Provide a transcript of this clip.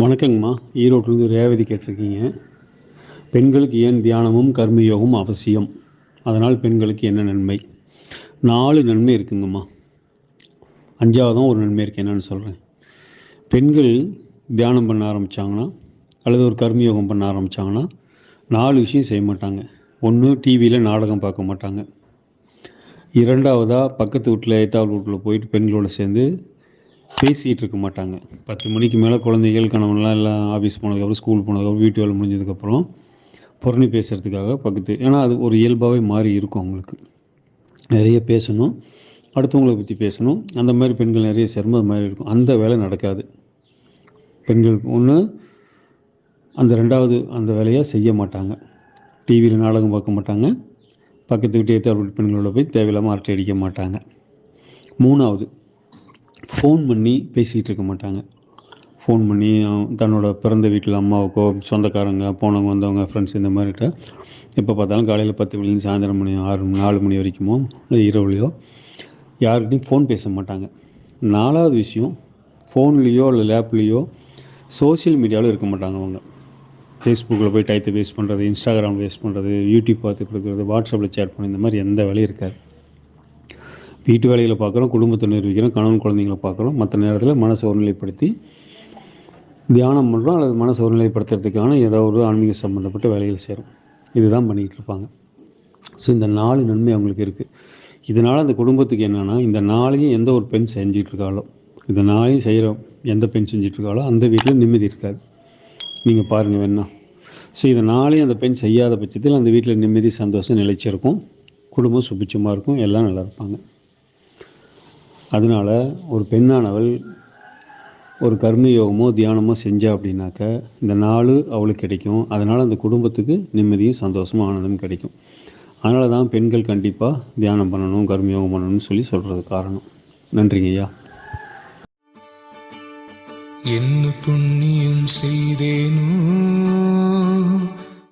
வணக்கங்கம்மா. ஈரோட்டிலேருந்து ரேவதி கேட்டிருக்கீங்க. பெண்களுக்கு ஏன் தியானமும் கர்மயோகமும் அவசியம்? அதனால் பெண்களுக்கு என்ன நன்மை? நாலு நன்மை இருக்குங்கம்மா. அஞ்சாவதும் ஒரு நன்மை இருக்குது என்னென்னு சொல்கிறேன் பெண்கள் தியானம் பண்ண ஆரம்பித்தாங்கன்னா அல்லது ஒரு கர்மயோகம் பண்ண ஆரம்பித்தாங்கன்னா நாலு விஷயம் செய்ய மாட்டாங்க. ஒன்று டிவியில் நாடகம் பார்க்க மாட்டாங்க. இரண்டாவதாக பக்கத்து வீட்டில் எட்டாவது வீட்டில் போயிட்டு பெண்களோடு சேர்ந்து பேசிகிட்டு இருக்க மாட்டாங்க பத்து மணிக்கு மேலே குழந்தைகள் கணவன்லாம் எல்லாம் ஆஃபீஸ் போனதுக்கப்புறம் ஸ்கூல் போனதுக்கப்புறம் வீட்டு வேலை முடிஞ்சதுக்கப்புறம் புறணி பேசுகிறதுக்காக பக்கத்து ஏன்னா அது ஒரு இயல்பாகவே மாறி இருக்கும் அவங்களுக்கு. நிறைய பேசணும். அடுத்தவங்களை பற்றி பேசணும். அந்த மாதிரி பெண்கள் நிறைய சிரமம் அது மாதிரி இருக்கும். அந்த வேலை நடக்காது. பெண்களுக்கு ஒன்று அந்த ரெண்டாவது அந்த வேலையை செய்ய மாட்டாங்க. டிவியில் நாடகம் பார்க்க மாட்டாங்க. பக்கத்து வீட்டு பெண்களோட போய் தேவையில்லாமல் அரட்டை அடிக்க மாட்டாங்க. மூணாவது ஃபோன் பண்ணி பேசிக்கிட்டு இருக்க மாட்டாங்க. ஃபோன் பண்ணி அவன் தன்னோட பிறந்த வீட்டில் அம்மாவுக்கோ சொந்தக்காரங்க போனவங்க வந்தவங்க ஃப்ரெண்ட்ஸ் இந்த மாதிரிட்ட எப்போ பார்த்தாலும் காலையில் பத்து மணிலேருந்து சாயந்தரம் மணி ஆறு நாலு மணி வரைக்குமோ இல்லை இரவுலையோ யாருக்கிட்டையும் ஃபோன் பேச மாட்டாங்க. நாலாவது விஷயம் ஃபோன்லேயோ இல்லை லேப்லேயோ சோஷியல் மீடியாவில் இருக்க மாட்டாங்க அவங்க. ஃபேஸ்புக்கில் போய் டைத்தை வேஸ்ட் பண்ணுறது இன்ஸ்டாகிராம் வேஸ்ட் பண்ணுறது யூடியூப் பார்த்துட்டு இருக்கிறது வாட்ஸ்அப்பில் சேட் பண்ணி இந்த மாதிரி எந்த வேலையும் இருக்காது. வீட்டு வேலைகளை பார்க்குறோம் குடும்பத்தை நிர்வகிக்கிறோம் கணவன் குழந்தைங்களை பார்க்குறோம். மற்ற நேரத்தில் மனசை ஒருநிலைப்படுத்தி தியானம் பண்ணுறோம் அல்லது மனசை ஒருநிலைப்படுத்துறதுக்கான ஏதோ ஒரு ஆன்மீக சம்மந்தப்பட்ட வேலைகள் செய்கிறோம் இதுதான் பண்ணிக்கிட்டு இருப்பாங்க. ஸோ இந்த நாலு நன்மை அவங்களுக்கு இருக்குது இதனால் அந்த குடும்பத்துக்கு என்னென்னா இந்த நாளையும் எந்த ஒரு பெண் செஞ்சிகிட்டு இருக்காளோ இந்த நாளையும் செய்கிறோம் எந்த பெண் செஞ்சிட்டு இருக்காளோ அந்த வீட்டில் நிம்மதி இருக்காது. நீங்கள் பாருங்கள் வேணா. ஸோ இதை நாளையும் அந்த பெண் செய்யாத பட்சத்தில் அந்த வீட்டில் நிம்மதி சந்தோஷம் நிலைச்சிருக்கும் குடும்பம் சுபிச்சமாக இருக்கும். எல்லாம் நல்லா இருப்பாங்க. அதனால் ஒரு பெண்ணானவள் ஒரு கர்ம யோகமோ தியானமோ செஞ்சா அப்படின்னாக்க இந்த நாள் அவளுக்கு கிடைக்கும். அதனால் அந்த குடும்பத்துக்கு நிம்மதியும் சந்தோஷமும் ஆனந்தமும் கிடைக்கும். அதனால தான் பெண்கள் கண்டிப்பாக தியானம் பண்ணணும் கர்ம யோகம் பண்ணணும்னு சொல்லி சொல்கிறது காரணம். நன்றிங்க ஐயா. என்ன புண்ணியம் செய்தேனோ